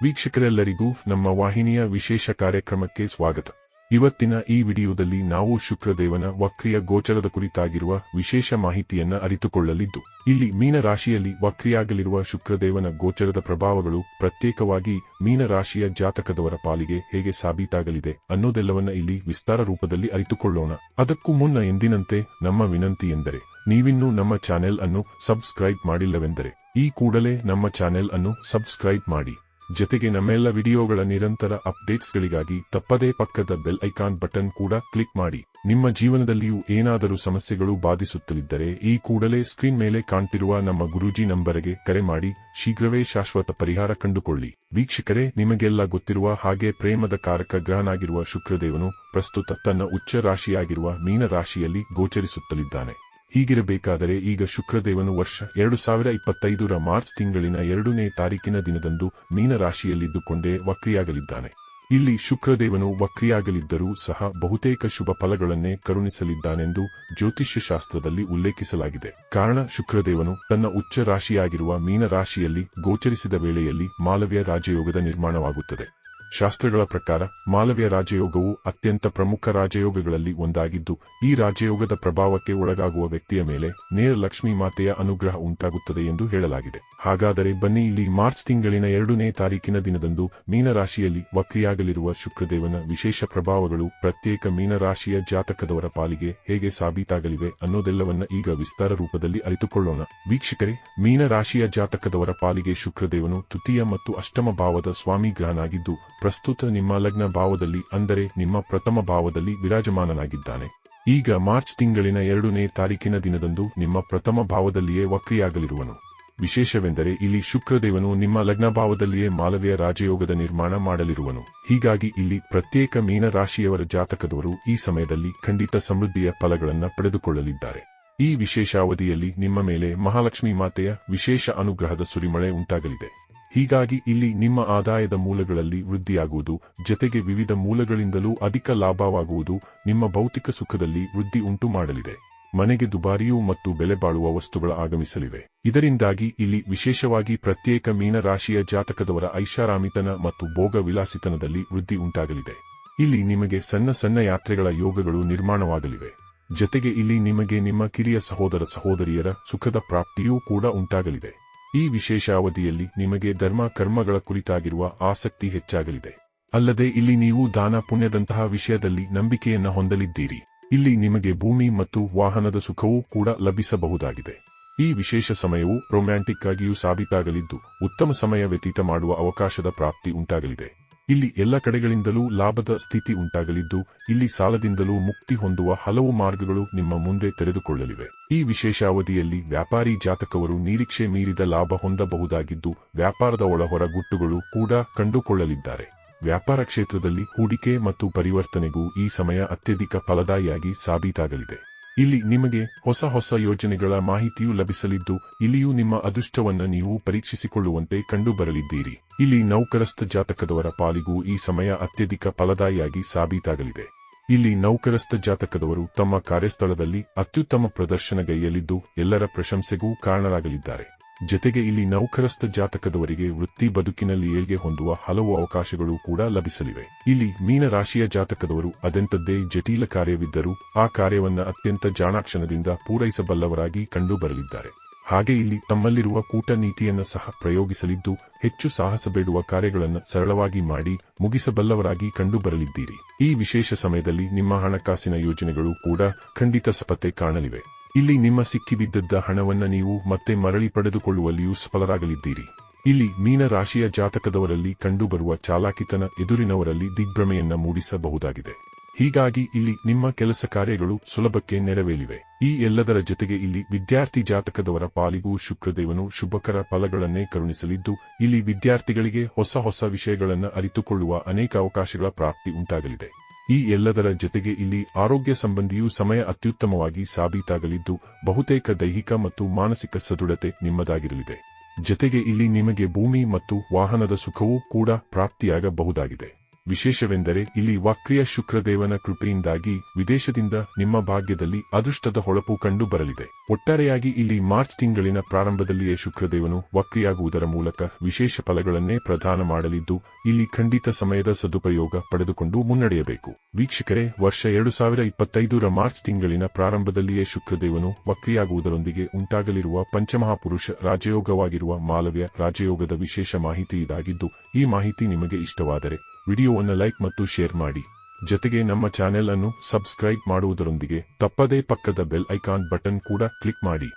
ವೀಕ್ಷಕರೆಲ್ಲರಿಗೂ ನಮ್ಮ ವಾಹಿನಿಯ ವಿಶೇಷ ಕಾರ್ಯಕ್ರಮಕ್ಕೆ ಸ್ವಾಗತ. ಇವತ್ತಿನ ಈ ವಿಡಿಯೋದಲ್ಲಿ ನಾವು ಶುಕ್ರದೇವನ ವಕ್ರಿಯ ಗೋಚರದ ಕುರಿತಾಗಿರುವ ವಿಶೇಷ ಮಾಹಿತಿಯನ್ನ ಅರಿತುಕೊಳ್ಳಲಿದ್ದು, ಇಲ್ಲಿ ಮೀನ ರಾಶಿಯಲ್ಲಿ ವಕ್ರಿಯಾಗಲಿರುವ ಶುಕ್ರದೇವನ ಗೋಚರದ ಪ್ರಭಾವಗಳು ಪ್ರತ್ಯೇಕವಾಗಿ ಮೀನ ರಾಶಿಯ ಜಾತಕದವರ ಪಾಲಿಗೆ ಹೇಗೆ ಸಾಬೀತಾಗಲಿದೆ ಅನ್ನೋದೆಲ್ಲವನ್ನ ಇಲ್ಲಿ ವಿಸ್ತಾರ ರೂಪದಲ್ಲಿ ಅರಿತುಕೊಳ್ಳೋಣ. ಅದಕ್ಕೂ ಮುನ್ನ ಎಂದಿನಂತೆ ನಮ್ಮ ವಿನಂತಿ ಎಂದರೆ, ನೀವಿನ್ನೂ ನಮ್ಮ ಚಾನೆಲ್ ಅನ್ನು ಸಬ್ಸ್ಕ್ರೈಬ್ ಮಾಡಿಲ್ಲವೆಂದರೆ, ಈ ಕೂಡಲೇ ನಮ್ಮ ಚಾನೆಲ್ ಅನ್ನು ಸಬ್ಸ್ಕ್ರೈಬ್ ಮಾಡಿ. ಜೊತೆಗೆ ನಮ್ಮೆಲ್ಲ ವಿಡಿಯೋಗಳ ನಿರಂತರ ಅಪ್ಡೇಟ್ಸ್ಗಳಿಗಾಗಿ ತಪ್ಪದೇ ಪಕ್ಕದ ಬೆಲ್ ಐಕಾನ್ ಬಟನ್ ಕೂಡ ಕ್ಲಿಕ್ ಮಾಡಿ. ನಿಮ್ಮ ಜೀವನದಲ್ಲಿಯೂ ಏನಾದರೂ ಸಮಸ್ಯೆಗಳು ಬಾಧಿಸುತ್ತಲಿದ್ದರೆ ಈ ಕೂಡಲೇ ಸ್ಕ್ರೀನ್ ಮೇಲೆ ಕಾಣ್ತಿರುವ ನಮ್ಮ ಗುರೂಜಿ ನಂಬರಿಗೆ ಕರೆ ಮಾಡಿ, ಶೀಘ್ರವೇ ಶಾಶ್ವತ ಪರಿಹಾರ ಕಂಡುಕೊಳ್ಳಿ. ವೀಕ್ಷಕರೇ, ನಿಮಗೆಲ್ಲ ಗೊತ್ತಿರುವ ಹಾಗೆ ಪ್ರೇಮದ ಕಾರಕ ಗ್ರಹನಾಗಿರುವ ಶುಕ್ರದೇವನು ಪ್ರಸ್ತುತ ತನ್ನ ಉಚ್ಚ ರಾಶಿಯಾಗಿರುವ ಮೀನ ರಾಶಿಯಲ್ಲಿ ಗೋಚರಿಸುತ್ತಲಿದ್ದಾನೆ. ಹೀಗಿರಬೇಕಾದರೆ ಈಗ ಶುಕ್ರದೇವನು ವರ್ಷ ಎರಡು ಸಾವಿರ ಇಪ್ಪತ್ತೈದರ ಮಾರ್ಚ್ ತಿಂಗಳಿನ ಎರಡನೇ ತಾರೀಕಿನ ದಿನದಂದು ಮೀನರಾಶಿಯಲ್ಲಿದ್ದುಕೊಂಡೇ ವಕ್ರಿಯಾಗಲಿದ್ದಾನೆ. ಇಲ್ಲಿ ಶುಕ್ರದೇವನು ವಕ್ರಿಯಾಗಲಿದ್ದರೂ ಸಹ ಬಹುತೇಕ ಶುಭ ಫಲಗಳನ್ನೇ ಕರುಣಿಸಲಿದ್ದಾನೆಂದು ಜ್ಯೋತಿಷ್ಯ ಶಾಸ್ತ್ರದಲ್ಲಿ ಉಲ್ಲೇಖಿಸಲಾಗಿದೆ. ಕಾರಣ ಶುಕ್ರದೇವನು ತನ್ನ ಉಚ್ಚ ರಾಶಿಯಾಗಿರುವ ಮೀನರಾಶಿಯಲ್ಲಿ ಗೋಚರಿಸಿದ ವೇಳೆಯಲ್ಲಿ ಮಾಲವ್ಯ ರಾಜಯೋಗದ ನಿರ್ಮಾಣವಾಗುತ್ತದೆ. ಶಾಸ್ತ್ರಗಳ ಪ್ರಕಾರ ಮಾಲವ್ಯ ರಾಜಯೋಗವು ಅತ್ಯಂತ ಪ್ರಮುಖ ರಾಜಯೋಗಗಳಲ್ಲಿ ಒಂದಾಗಿದ್ದು, ಈ ರಾಜಯೋಗದ ಪ್ರಭಾವಕ್ಕೆ ಒಳಗಾಗುವ ವ್ಯಕ್ತಿಯ ಮೇಲೆ ನೇರ ಲಕ್ಷ್ಮೀ ಮಾತೆಯ ಅನುಗ್ರಹ ಉಂಟಾಗುತ್ತದೆ ಎಂದು ಹೇಳಲಾಗಿದೆ. ಹಾಗಾದರೆ ಬನ್ನಿ ಇಲ್ಲಿ ಮಾರ್ಚ್ ತಿಂಗಳಿನ ಎರಡನೇ ತಾರೀಕಿನ ದಿನದಂದು ಮೀನರಾಶಿಯಲ್ಲಿ ವಕ್ರಿಯಾಗಲಿರುವ ಶುಕ್ರದೇವನ ವಿಶೇಷ ಪ್ರಭಾವಗಳು ಪ್ರತ್ಯೇಕ ಮೀನರಾಶಿಯ ಜಾತಕದವರ ಪಾಲಿಗೆ ಹೇಗೆ ಸಾಬೀತಾಗಲಿವೆ ಅನ್ನೋದೆಲ್ಲವನ್ನ ಈಗ ವಿಸ್ತಾರ ರೂಪದಲ್ಲಿ ಅರಿತುಕೊಳ್ಳೋಣ. ವೀಕ್ಷಕರೇ, ಮೀನರಾಶಿಯ ಜಾತಕದವರ ಪಾಲಿಗೆ ಶುಕ್ರದೇವನು ತೃತೀಯ ಮತ್ತು ಅಷ್ಟಮ ಭಾವದ ಸ್ವಾಮಿ ಗ್ರಹನಾಗಿದ್ದು, ಪ್ರಸ್ತುತ ನಿಮ್ಮ ಲಗ್ನ ಭಾವದಲ್ಲಿ ಅಂದರೆ ನಿಮ್ಮ ಪ್ರಥಮ ಭಾವದಲ್ಲಿ ವಿರಾಜಮಾನನಾಗಿದ್ದಾನೆ. ಈಗ ಮಾರ್ಚ್ ತಿಂಗಳಿನ ಎರಡನೇ ತಾರೀಕಿನ ದಿನದಂದು ನಿಮ್ಮ ಪ್ರಥಮ ಭಾವದಲ್ಲಿಯೇ ವಕ್ರಿಯಾಗಲಿರುವನು. ವಿಶೇಷವೆಂದರೆ ಇಲ್ಲಿ ಶುಕ್ರದೇವನು ನಿಮ್ಮ ಲಗ್ನಭಾವದಲ್ಲಿಯೇ ಮಾಲವ್ಯ ರಾಜಯೋಗದ ನಿರ್ಮಾಣ ಮಾಡಲಿರುವನು. ಹೀಗಾಗಿ ಇಲ್ಲಿ ಪ್ರತ್ಯೇಕ ಮೀನ ರಾಶಿಯವರ ಜಾತಕದವರು ಈ ಸಮಯದಲ್ಲಿ ಖಂಡಿತ ಸಮೃದ್ಧಿಯ ಫಲಗಳನ್ನು ಪಡೆದುಕೊಳ್ಳಲಿದ್ದಾರೆ. ಈ ವಿಶೇಷ ಅವಧಿಯಲ್ಲಿ ನಿಮ್ಮ ಮೇಲೆ ಮಹಾಲಕ್ಷ್ಮಿ ಮಾತೆಯ ವಿಶೇಷ ಅನುಗ್ರಹದ ಸುರಿಮಳೆ ಉಂಟಾಗಲಿದೆ. ಹೀಗಾಗಿ ಇಲ್ಲಿ ನಿಮ್ಮ ಆದಾಯದ ಮೂಲಗಳಲ್ಲಿ ವೃದ್ಧಿಯಾಗುವುದು, ಜತೆಗೆ ವಿವಿಧ ಮೂಲಗಳಿಂದಲೂ ಅಧಿಕ ಲಾಭವಾಗುವುದು ನಿಮ್ಮ ಭೌತಿಕ ಸುಖದಲ್ಲಿ ವೃದ್ಧಿ ಉಂಟು ಮಾಡಲಿದೆ ಮನೆಗೆ ದುಬಾರಿಯೂ ಮತ್ತು ಬೆಲೆ ಬಾಳುವ ವಸ್ತುಗಳ ಆಗಮಿಸಲಿವೆ. ಇದರಿಂದಾಗಿ ಇಲ್ಲಿ ವಿಶೇಷವಾಗಿ ಪ್ರತ್ಯೇಕ ಮೀನರಾಶಿಯ ಜಾತಕದವರ ಐಷಾರಾಮಿತನ ಮತ್ತು ಭೋಗ ವಿಲಾಸಿತನದಲ್ಲಿ ವೃದ್ಧಿ ಉಂಟಾಗಲಿದೆ. ಇಲ್ಲಿ ನಿಮಗೆ ಸಣ್ಣ ಸಣ್ಣ ಯಾತ್ರೆಗಳ ಯೋಗಗಳು ನಿರ್ಮಾಣವಾಗಲಿವೆ. ಜತೆಗೆ ಇಲ್ಲಿ ನಿಮಗೆ ನಿಮ್ಮ ಕಿರಿಯ ಸಹೋದರ ಸಹೋದರಿಯರ ಸುಖದ ಪ್ರಾಪ್ತಿಯೂ ಕೂಡ ಉಂಟಾಗಲಿದೆ. ಈ ವಿಶೇಷ ಅವಧಿಯಲ್ಲಿ ನಿಮಗೆ ಧರ್ಮ ಕರ್ಮಗಳ ಕುರಿತಾಗಿರುವ ಆಸಕ್ತಿ ಹೆಚ್ಚಾಗಲಿದೆ. ಅಲ್ಲದೆ ಇಲ್ಲಿ ನೀವು ದಾನ ಪುಣ್ಯದಂತಹ ವಿಷಯದಲ್ಲಿ ನಂಬಿಕೆಯನ್ನು ಹೊಂದಲಿದ್ದೀರಿ. ಇಲ್ಲಿ ನಿಮಗೆ ಭೂಮಿ ಮತ್ತು ವಾಹನದ ಸುಖವೂ ಕೂಡ ಲಭಿಸಬಹುದಾಗಿದೆ. ಈ ವಿಶೇಷ ಸಮಯವು ರೊಮ್ಯಾಂಟಿಕ್ ಆಗಿಯೂ ಸಾಬೀತಾಗಲಿದ್ದು, ಉತ್ತಮ ಸಮಯ ವ್ಯತೀತ ಮಾಡುವ ಅವಕಾಶದ ಪ್ರಾಪ್ತಿ ಉಂಟಾಗಲಿದೆ. ಇಲ್ಲಿ ಎಲ್ಲ ಕಡೆಗಳಿಂದಲೂ ಲಾಭದ ಸ್ಥಿತಿ ಉಂಟಾಗಲಿದ್ದು, ಇಲ್ಲಿ ಸಾಲದಿಂದಲೂ ಮುಕ್ತಿ ಹೊಂದುವ ಹಲವು ಮಾರ್ಗಗಳು ನಿಮ್ಮ ಮುಂದೆ ತೆರೆದುಕೊಳ್ಳಲಿವೆ. ಈ ವಿಶೇಷ ಅವಧಿಯಲ್ಲಿ ವ್ಯಾಪಾರಿ ಜಾತಕವರು ನಿರೀಕ್ಷೆ ಮೀರಿದ ಲಾಭ ಹೊಂದಬಹುದಾಗಿದ್ದು, ವ್ಯಾಪಾರದ ಒಳಹೊರ ಗುಟ್ಟುಗಳು ಕೂಡ ಕಂಡುಕೊಳ್ಳಲಿದ್ದಾರೆ. ವ್ಯಾಪಾರ ಕ್ಷೇತ್ರದಲ್ಲಿ ಹೂಡಿಕೆ ಮತ್ತು ಪರಿವರ್ತನೆಗೂ ಈ ಸಮಯ ಅತ್ಯಧಿಕ ಫಲದಾಯಿಯಾಗಿ ಸಾಬೀತಾಗಲಿದೆ. ಇಲ್ಲಿ ನಿಮಗೆ ಹೊಸ ಹೊಸ ಯೋಜನೆಗಳ ಮಾಹಿತಿಯೂ ಲಭಿಸಲಿದ್ದು, ಇಲ್ಲಿಯೂ ನಿಮ್ಮ ಅದೃಷ್ಟವನ್ನು ನೀವು ಪರೀಕ್ಷಿಸಿಕೊಳ್ಳುವಂತೆ ಕಂಡುಬರಲಿದ್ದೀರಿ. ಇಲ್ಲಿ ನೌಕರಸ್ಥ ಜಾತಕದವರ ಪಾಲಿಗೂ ಈ ಸಮಯ ಅತ್ಯಧಿಕ ಫಲದಾಯಿಯಾಗಿ ಸಾಬೀತಾಗಲಿದೆ. ಇಲ್ಲಿ ನೌಕರಸ್ಥ ಜಾತಕದವರು ತಮ್ಮ ಕಾರ್ಯಸ್ಥಳದಲ್ಲಿ ಅತ್ಯುತ್ತಮ ಪ್ರದರ್ಶನಗೈಯಲಿದ್ದು ಎಲ್ಲರ ಪ್ರಶಂಸೆಗೂ ಕಾರಣರಾಗಲಿದ್ದಾರೆ. ಜತೆಗೆ ಇಲ್ಲಿ ನೌಕರಸ್ಥ ಜಾತಕದವರಿಗೆ ವೃತ್ತಿ ಬದುಕಿನಲ್ಲಿ ಏಳ್ಗೆ ಹೊಂದುವ ಹಲವು ಅವಕಾಶಗಳು ಕೂಡ ಲಭಿಸಲಿವೆ. ಇಲ್ಲಿ ಮೀನ ರಾಶಿಯ ಜಾತಕದವರು ಅದೆಂತದ್ದೇ ಜಟಿಲ ಕಾರ್ಯವಿದ್ದರೂ ಆ ಕಾರ್ಯವನ್ನ ಅತ್ಯಂತ ಜಾಣಾಕ್ಷಣದಿಂದ ಪೂರೈಸಬಲ್ಲವರಾಗಿ ಕಂಡುಬರಲಿದ್ದಾರೆ. ಹಾಗೆ ಇಲ್ಲಿ ತಮ್ಮಲ್ಲಿರುವ ಕೂಟ ನೀತಿಯನ್ನು ಸಹ ಪ್ರಯೋಗಿಸಲಿದ್ದು, ಹೆಚ್ಚು ಸಾಹಸ ಬೇಡುವ ಕಾರ್ಯಗಳನ್ನು ಸರಳವಾಗಿ ಮಾಡಿ ಮುಗಿಸಬಲ್ಲವರಾಗಿ ಕಂಡುಬರಲಿದ್ದೀರಿ. ಈ ವಿಶೇಷ ಸಮಯದಲ್ಲಿ ನಿಮ್ಮ ಹಣಕಾಸಿನ ಯೋಜನೆಗಳು ಕೂಡ ಖಂಡಿತ ಸಪತೆ ಕಾಣಲಿವೆ. ಇಲ್ಲಿ ನಿಮ್ಮ ಸಿಕ್ಕಿಬಿದ್ದದ್ದ ಹಣವನ್ನು ನೀವು ಮತ್ತೆ ಮರಳಿ ಪಡೆದುಕೊಳ್ಳುವಲ್ಲಿಯೂ ಸಫಲರಾಗಲಿದ್ದೀರಿ. ಇಲ್ಲಿ ಮೀನ ರಾಶಿಯ ಜಾತಕದವರಲ್ಲಿ ಕಂಡುಬರುವ ಚಾಲಾಕಿತನ ಎದುರಿನವರಲ್ಲಿ ದಿಗ್ಭ್ರಮೆಯನ್ನು ಮೂಡಿಸಬಹುದಾಗಿದೆ. ಹೀಗಾಗಿ ಇಲ್ಲಿ ನಿಮ್ಮ ಕೆಲಸ ಕಾರ್ಯಗಳು ಸುಲಭಕ್ಕೆ ನೆರವೇರಿವೆ. ಈ ಎಲ್ಲದರ ಜೊತೆಗೆ ಇಲ್ಲಿ ವಿದ್ಯಾರ್ಥಿ ಜಾತಕದವರ ಪಾಲಿಗೂ ಶುಕ್ರದೇವನು ಶುಭಕರ ಫಲಗಳನ್ನೇ ಕರುಣಿಸಲಿದ್ದು, ಇಲ್ಲಿ ವಿದ್ಯಾರ್ಥಿಗಳಿಗೆ ಹೊಸ ಹೊಸ ವಿಷಯಗಳನ್ನು ಅರಿತುಕೊಳ್ಳುವ ಅನೇಕ ಅವಕಾಶಗಳ ಪ್ರಾಪ್ತಿ ಉಂಟಾಗಲಿದೆ. ಈ ಎಲ್ಲದರ ಜೊತೆಗೆ ಇಲ್ಲಿ ಆರೋಗ್ಯ ಸಂಬಂಧಿಯೂ ಸಮಯ ಅತ್ಯುತ್ತಮವಾಗಿ ಸಾಬೀತಾಗಲಿದ್ದು, ಬಹುತೇಕ ದೈಹಿಕ ಮತ್ತು ಮಾನಸಿಕ ಸದೃಢತೆ ನಿಮ್ಮದಾಗಿರಲಿದೆ. ಜೊತೆಗೆ ಇಲ್ಲಿ ನಿಮಗೆ ಭೂಮಿ ಮತ್ತು ವಾಹನದ ಸುಖವೂ ಕೂಡ ಪ್ರಾಪ್ತಿಯಾಗಬಹುದಾಗಿದೆ. ವಿಶೇಷವೆಂದರೆ ಇಲ್ಲಿ ವಕ್ರಿಯ ಶುಕ್ರದೇವನ ಕೃಪೆಯಿಂದಾಗಿ ವಿದೇಶದಿಂದ ನಿಮ್ಮ ಭಾಗ್ಯದಲ್ಲಿ ಅದೃಷ್ಟದ ಹೊಳಪು ಕಂಡು ಬರಲಿದೆ ಒಟ್ಟಾರೆಯಾಗಿ ಇಲ್ಲಿ ಮಾರ್ಚ್ ತಿಂಗಳಿನ ಪ್ರಾರಂಭದಲ್ಲಿಯೇ ಶುಕ್ರದೇವನು ವಕ್ರಿಯಾಗುವುದರ ಮೂಲಕ ವಿಶೇಷ ಫಲಗಳನ್ನೇ ಪ್ರದಾನ ಮಾಡಲಿದ್ದು, ಇಲ್ಲಿ ಖಂಡಿತ ಸಮಯದ ಸದುಪಯೋಗ ಪಡೆದುಕೊಂಡು ಮುನ್ನಡೆಯಬೇಕು. ವೀಕ್ಷಕರೇ, ವರ್ಷ ಎರಡು ಸಾವಿರ ಇಪ್ಪತ್ತೈದರ ಮಾರ್ಚ್ ತಿಂಗಳಿನ ಪ್ರಾರಂಭದಲ್ಲಿಯೇ ಶುಕ್ರದೇವನು ವಕ್ರಿಯಾಗುವುದರೊಂದಿಗೆ ಉಂಟಾಗಲಿರುವ ಪಂಚಮಹಾಪುರುಷ ರಾಜಯೋಗವಾಗಿರುವ ಮಾಲವ್ಯ ರಾಜಯೋಗದ ವಿಶೇಷ ಮಾಹಿತಿ ಇದಾಗಿದ್ದು, ಈ ಮಾಹಿತಿ ನಿಮಗೆ ಇಷ್ಟವಾದರೆ ವಿಡಿಯೋವನ್ನು ಲೈಕ್ ಮತ್ತು ಶೇರ್ ಮಾಡಿ. ಜೊತೆಗೆ ನಮ್ಮ ಚಾನೆಲ್ ಅನ್ನು ಸಬ್ಸ್ಕ್ರೈಬ್ ಮಾಡುವುದರೊಂದಿಗೆ ತಪ್ಪದೇ ಪಕ್ಕದ ಬೆಲ್ ಐಕಾನ್ ಬಟನ್ ಕೂಡ ಕ್ಲಿಕ್ ಮಾಡಿ.